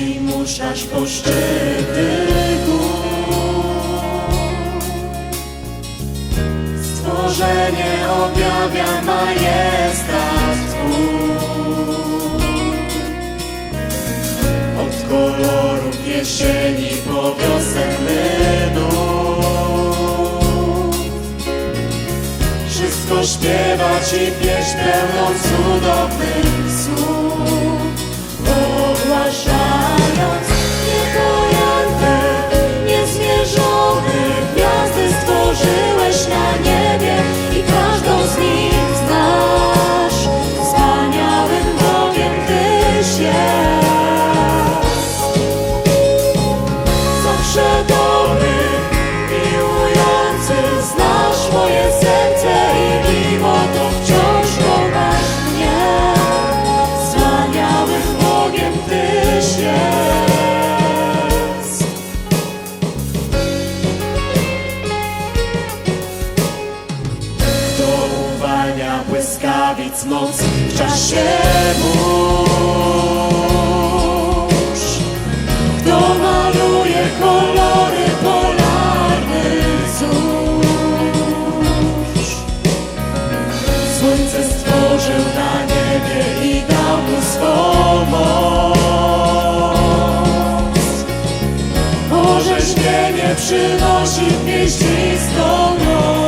miłości muszasz po szczyty. Stworzenie objawia majestat Twój. Od kolorów jesieni po wiosenny. Wszystko śpiewać i pieśń pełną cudownych słów błyskawic moc w czasie burz. Kto maluje kolory polarnych zórz Słońce stworzył na niebie i dał mu swą moc. Orzeźwienie przynosi w pieśnistą noc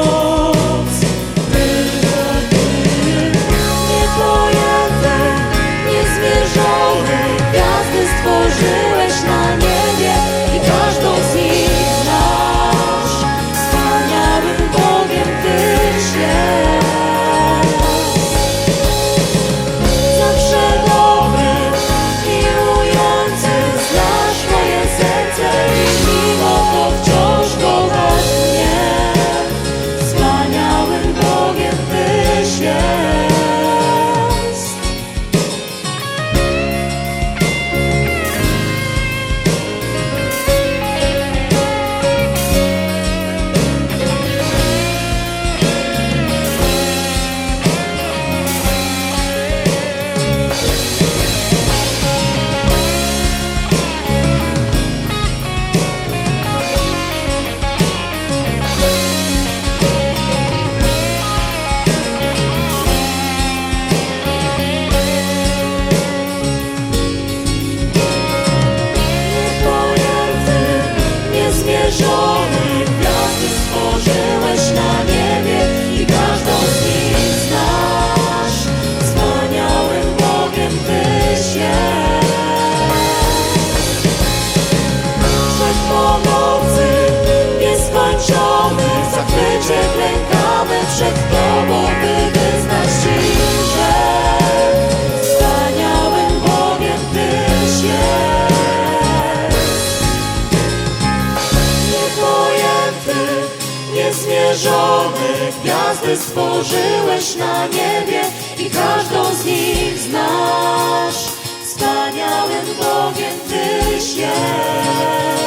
Gwiazdy stworzyłeś na niebie I każdą z nich znasz. Wspaniałym Bogiem Tyś jest